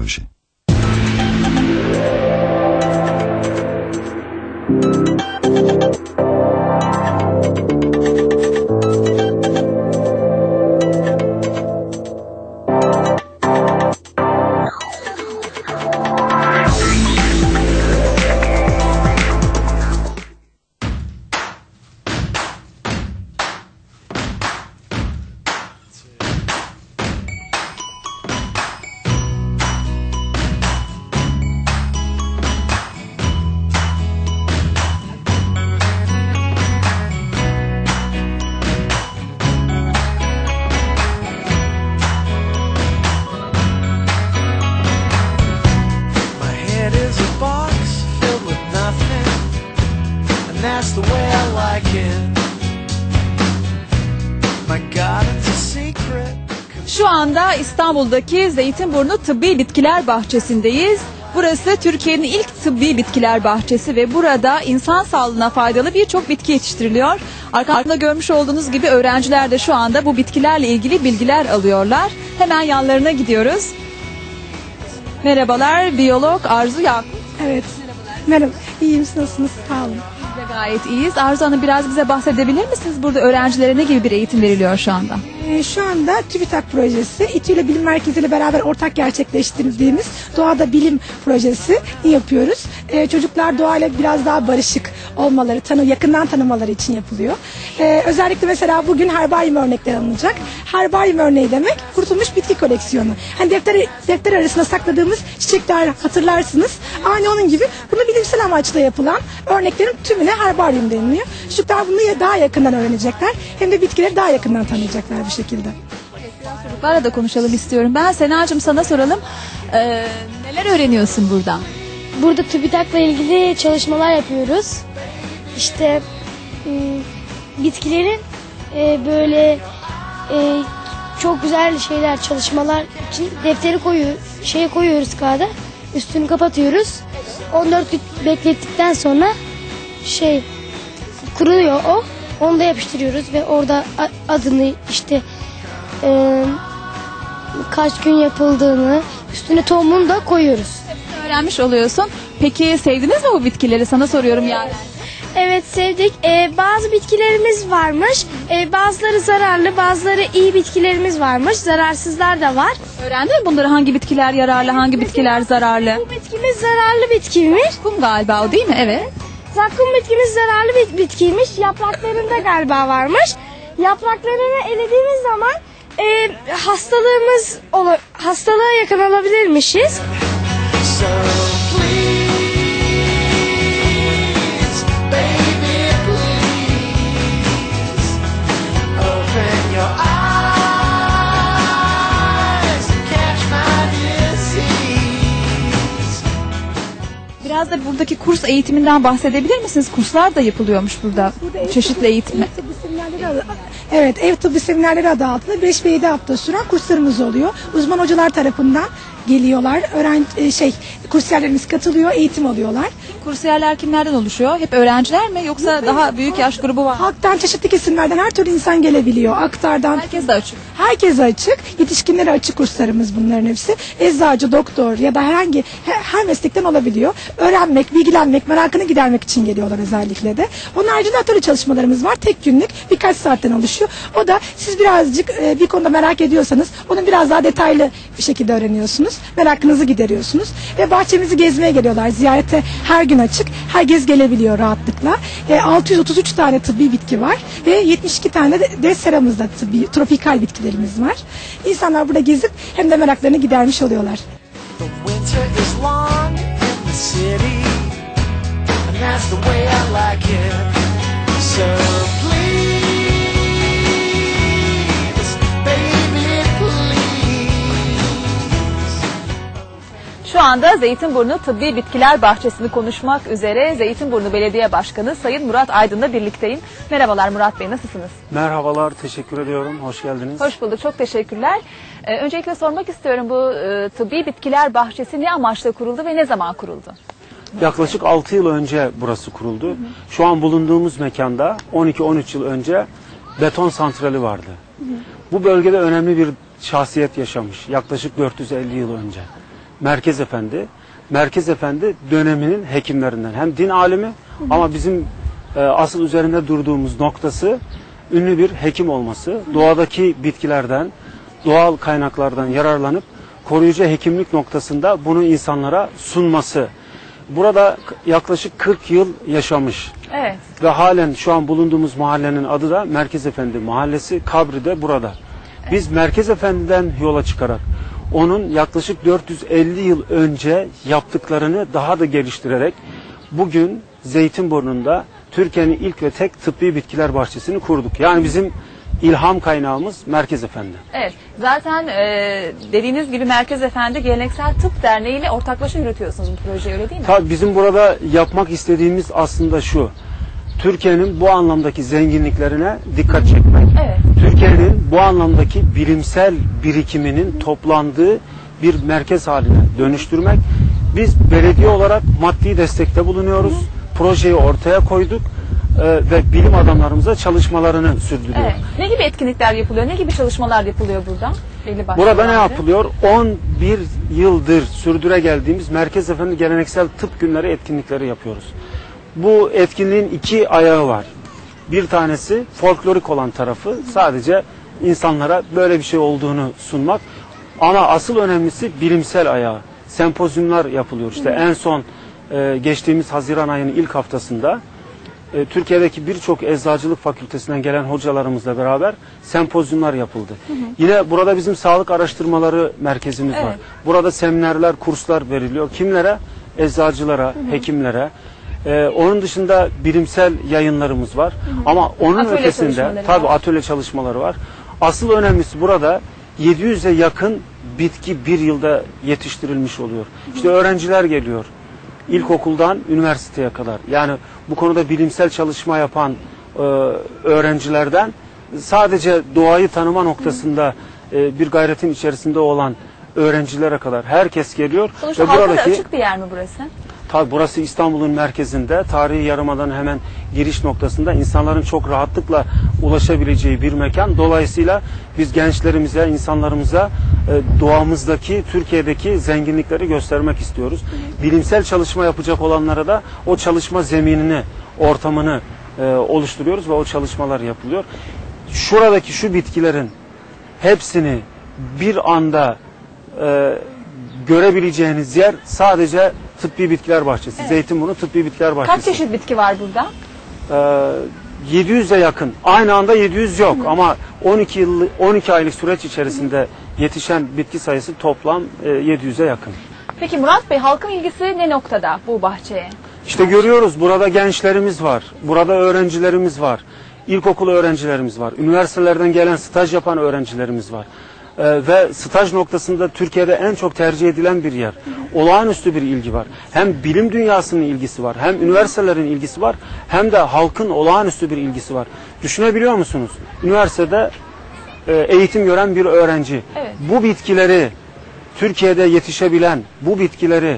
horloger. That's the way I like it. My garden's a secret. Şu anda İstanbul'daki Zeytinburnu Tıbbi Bitkiler Bahçesi'ndeyiz. Burası Türkiye'nin ilk tıbbi bitkiler bahçesi ve burada insan sağlığına faydalı birçok bitki yetiştiriliyor. Arkamda görmüş olduğunuz gibi öğrenciler de şu anda bu bitkilerle ilgili bilgiler alıyorlar. Hemen yanlarına gidiyoruz. Merhabalar, biyolog Arzu Yakup. Evet. Merhaba. İyiyim nasılsınız? Sağ olun. Gayet iyiyiz. Arzu Hanım biraz bize bahsedebilir misiniz? Burada öğrencilere ne gibi bir eğitim veriliyor şu anda? Ee, şu anda TÜBİTAK projesi, İTÜ ile Bilim Merkezi ile beraber ortak gerçekleştirdiğimiz Doğada Bilim projesi yapıyoruz. Ee, çocuklar doğayla biraz daha barışık olmaları, tanı, yakından tanımaları için yapılıyor. Ee, özellikle mesela bugün herbaryum örnekler alınacak. Herbaryum örneği demek kurtulmuş bitki koleksiyonu. Hani defter, defter arasında sakladığımız çiçekler hatırlarsınız. Aynı onun gibi bunu bilimsel amaçla yapılan örneklerin tümüne herbaryum deniliyor. Çocuklar bunu daha yakından öğrenecekler. Hem de bitkileri daha yakından tanıyacaklar bir şekilde. Çocuklarla da konuşalım istiyorum. Ben Sena'cığım sana soralım. Ee, neler öğreniyorsun buradan? Burada TÜBİTAK'la ilgili çalışmalar yapıyoruz. İşte m, bitkilerin e, böyle e, çok güzel şeyler, çalışmalar için defteri koyuyor, şeye koyuyoruz kağıda. Üstünü kapatıyoruz. 14 gün beklettikten sonra şey kuruyor o. Onu da yapıştırıyoruz ve orada adını işte e, kaç gün yapıldığını üstüne tohumunu da koyuyoruz. Öğrenmiş oluyorsun. Peki sevdiniz mi bu bitkileri? Sana soruyorum ya. Evet sevdik. Ee, bazı bitkilerimiz varmış. Ee, bazıları zararlı, bazıları iyi bitkilerimiz varmış. Zararsızlar da var. Öğrendin mi bunları? Hangi bitkiler yararlı, hangi bitkiler zararlı? Bu bitkimiz zararlı bitkiymiş. Kum galiba o değil mi? Evet. Zakkum bitkimiz zararlı bir bitkiymiş. Yapraklarında galiba varmış. Yapraklarını elediğimiz zaman e, hastalığımız ola, hastalığa yakalanabilirmişiz. Biraz da buradaki kurs eğitiminden bahsedebilir misiniz? Kurslar da yapılıyormuş burada. Çeşitli eğitim. Seminerleri adı, evet, ev tıbbi seminerleri adı altında 5 ve 7 hafta süren kurslarımız oluyor. Uzman hocalar tarafından geliyorlar. Öğrenci e, şey kursiyerlerimiz katılıyor, eğitim alıyorlar. Kursiyerler kimlerden oluşuyor? Hep öğrenciler mi yoksa daha büyük yaş grubu var? mı? Halktan çeşitli kesimlerden her türlü insan gelebiliyor. Aktardan Herkes de açık. Herkese açık. Yetişkinlere açık kurslarımız bunların hepsi. Eczacı, doktor ya da herhangi her, her meslekten olabiliyor. Öğrenmek, bilgilenmek, merakını gidermek için geliyorlar özellikle de. Onun haricinde atölye çalışmalarımız var. Tek günlük birkaç saatten oluşuyor. O da siz birazcık e, bir konuda merak ediyorsanız onu biraz daha detaylı bir şekilde öğreniyorsunuz. Merakınızı gideriyorsunuz. Ve bahçemizi gezmeye geliyorlar. Ziyarete her gün açık. Herkes gelebiliyor rahatlıkla. E, 633 tane tıbbi bitki var. Ve 72 tane de, seramızda tıbbi, tropikal bitkilerimiz var. İnsanlar burada gezip hem de meraklarını gidermiş oluyorlar. The way I like it. So Şu anda Zeytinburnu Tıbbi Bitkiler Bahçesi'ni konuşmak üzere Zeytinburnu Belediye Başkanı Sayın Murat Aydın'la birlikteyim. Merhabalar Murat Bey nasılsınız? Merhabalar, teşekkür ediyorum. Hoş geldiniz. Hoş bulduk, çok teşekkürler. Ee, öncelikle sormak istiyorum bu e, Tıbbi Bitkiler Bahçesi ne amaçla kuruldu ve ne zaman kuruldu? Yaklaşık 6 yıl önce burası kuruldu. Şu an bulunduğumuz mekanda 12-13 yıl önce beton santrali vardı. Bu bölgede önemli bir şahsiyet yaşamış. Yaklaşık 450 yıl önce. Merkez Efendi. Merkez Efendi döneminin hekimlerinden. Hem din alimi ama bizim e, asıl üzerinde durduğumuz noktası ünlü bir hekim olması. Doğadaki bitkilerden, doğal kaynaklardan yararlanıp koruyucu hekimlik noktasında bunu insanlara sunması. Burada yaklaşık 40 yıl yaşamış Evet. ve halen şu an bulunduğumuz mahallenin adı da Merkez Efendi Mahallesi. Kabri de burada. Biz Merkez Efendi'den yola çıkarak onun yaklaşık 450 yıl önce yaptıklarını daha da geliştirerek bugün Zeytinburnu'nda Türkiye'nin ilk ve tek tıbbi bitkiler bahçesini kurduk. Yani bizim ilham kaynağımız Merkez Efendi. Evet. Zaten e, dediğiniz gibi Merkez Efendi Geleneksel Tıp Derneği ile ortaklaşa yürütüyorsunuz bu projeyi öyle değil mi? Tabii bizim burada yapmak istediğimiz aslında şu. Türkiye'nin bu anlamdaki zenginliklerine dikkat çekmek. Evet. Türkiye'nin bu anlamdaki bilimsel birikiminin toplandığı bir merkez haline dönüştürmek. Biz belediye olarak maddi destekte bulunuyoruz. Projeyi ortaya koyduk e, ve bilim adamlarımıza çalışmalarını sürdürüyor. Evet. Ne gibi etkinlikler yapılıyor? Ne gibi çalışmalar yapılıyor burada? Belli Burada ne yapılıyor? 11 yıldır sürdüre geldiğimiz Merkez Efendi Geleneksel Tıp Günleri etkinlikleri yapıyoruz. Bu etkinliğin iki ayağı var. Bir tanesi folklorik olan tarafı sadece insanlara böyle bir şey olduğunu sunmak. Ama asıl önemlisi bilimsel ayağı. Sempozyumlar yapılıyor. İşte en son e, geçtiğimiz Haziran ayının ilk haftasında e, Türkiye'deki birçok eczacılık fakültesinden gelen hocalarımızla beraber sempozyumlar yapıldı. Yine burada bizim sağlık araştırmaları merkezimiz var. Evet. Burada seminerler, kurslar veriliyor. Kimlere? Eczacılara, hekimlere. E, onun dışında bilimsel yayınlarımız var. Ama onun Atölye ötesinde tabii var. atölye çalışmaları var. Asıl önemlisi burada 700'e yakın bitki bir yılda yetiştirilmiş oluyor. İşte öğrenciler geliyor ilkokuldan üniversiteye kadar. Yani bu konuda bilimsel çalışma yapan e, öğrencilerden sadece doğayı tanıma noktasında e, bir gayretin içerisinde olan öğrencilere kadar herkes geliyor Sonuçta ve buradaki açık bir yer mi burası? Tabi burası İstanbul'un merkezinde tarihi yarımadan hemen giriş noktasında insanların çok rahatlıkla ulaşabileceği bir mekan. Dolayısıyla biz gençlerimize, insanlarımıza e, doğamızdaki, Türkiye'deki zenginlikleri göstermek istiyoruz. Bilimsel çalışma yapacak olanlara da o çalışma zeminini, ortamını e, oluşturuyoruz ve o çalışmalar yapılıyor. Şuradaki şu bitkilerin hepsini bir anda e, görebileceğiniz yer sadece tıbbi bitkiler bahçesi. Zeytinburnu tıbbi bitkiler bahçesi. Kaç çeşit bitki var burada? Ee, 700'e yakın. Aynı anda 700 yok ama 12 yıl 12 aylık süreç içerisinde yetişen bitki sayısı toplam e, 700'e yakın. Peki Murat Bey halkın ilgisi ne noktada bu bahçeye? İşte görüyoruz burada gençlerimiz var. Burada öğrencilerimiz var. İlkokul öğrencilerimiz var. Üniversitelerden gelen staj yapan öğrencilerimiz var. Ee, ve staj noktasında Türkiye'de en çok tercih edilen bir yer. Olağanüstü bir ilgi var. Hem bilim dünyasının ilgisi var, hem üniversitelerin ilgisi var, hem de halkın olağanüstü bir ilgisi var. Düşünebiliyor musunuz? Üniversitede e, eğitim gören bir öğrenci Evet. bu bitkileri Türkiye'de yetişebilen bu bitkileri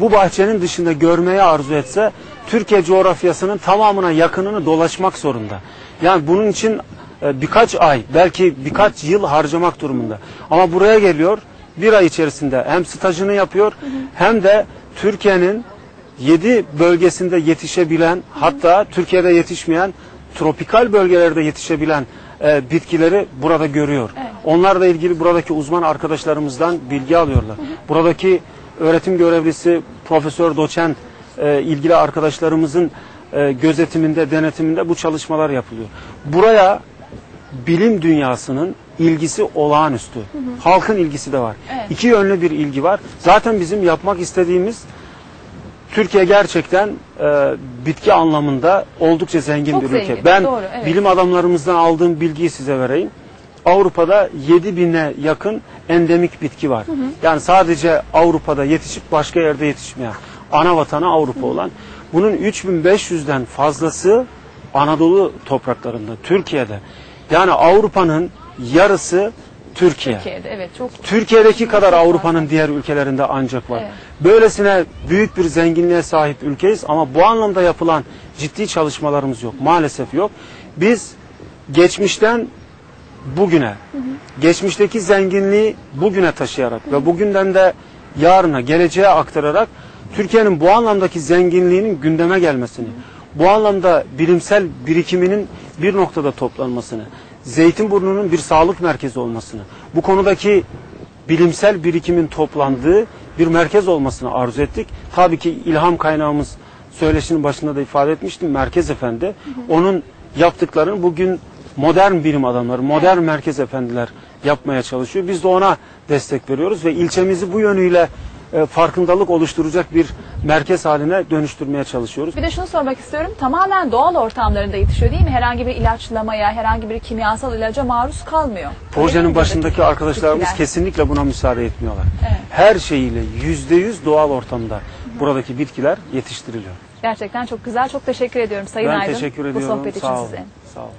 bu bahçenin dışında görmeye arzu etse Türkiye coğrafyasının tamamına yakınını dolaşmak zorunda. Yani bunun için birkaç ay belki birkaç yıl harcamak durumunda. Ama buraya geliyor bir ay içerisinde hem stajını yapıyor hem de Türkiye'nin 7 bölgesinde yetişebilen hatta Türkiye'de yetişmeyen tropikal bölgelerde yetişebilen e, bitkileri burada görüyor. Onlarla ilgili buradaki uzman arkadaşlarımızdan bilgi alıyorlar. Buradaki öğretim görevlisi, profesör, doçent e, ilgili arkadaşlarımızın e, gözetiminde, denetiminde bu çalışmalar yapılıyor. Buraya bilim dünyasının ilgisi olağanüstü. Halkın ilgisi de var. Evet. İki yönlü bir ilgi var. Zaten bizim yapmak istediğimiz Türkiye gerçekten e, bitki anlamında oldukça zengin Çok bir zengin, ülke. Ben doğru, evet. bilim adamlarımızdan aldığım bilgiyi size vereyim. Avrupa'da 7 bine yakın endemik bitki var. Yani sadece Avrupa'da yetişip başka yerde yetişmeyen. Ana vatanı Avrupa olan. Bunun 3500'den fazlası Anadolu topraklarında, Türkiye'de. Yani Avrupa'nın yarısı Türkiye. Türkiye'de evet çok Türkiye'deki kadar Avrupa'nın diğer ülkelerinde ancak var. Evet. Böylesine büyük bir zenginliğe sahip ülkeyiz ama bu anlamda yapılan ciddi çalışmalarımız yok. Maalesef yok. Biz geçmişten bugüne, geçmişteki zenginliği bugüne taşıyarak ve bugünden de yarına, geleceğe aktararak Türkiye'nin bu anlamdaki zenginliğinin gündeme gelmesini, bu anlamda bilimsel birikiminin bir noktada toplanmasını, Zeytinburnu'nun bir sağlık merkezi olmasını, bu konudaki bilimsel birikimin toplandığı bir merkez olmasını arzu ettik. Tabii ki ilham kaynağımız söyleşinin başında da ifade etmiştim Merkez Efendi. Onun yaptıklarını bugün modern bilim adamları, modern merkez efendiler yapmaya çalışıyor. Biz de ona destek veriyoruz ve ilçemizi bu yönüyle e, farkındalık oluşturacak bir merkez haline dönüştürmeye çalışıyoruz. Bir de şunu sormak istiyorum. Tamamen doğal ortamlarında yetişiyor değil mi? Herhangi bir ilaçlamaya, herhangi bir kimyasal ilaca maruz kalmıyor. Projenin başındaki buradaki arkadaşlarımız bitkiler? kesinlikle buna müsaade etmiyorlar. Evet. Her şeyiyle yüzde yüz doğal ortamda buradaki bitkiler yetiştiriliyor. Gerçekten çok güzel. Çok teşekkür ediyorum Sayın ben Aydın. teşekkür Bu ediyorum. sohbet için Sağ olun. size. Sağ olun.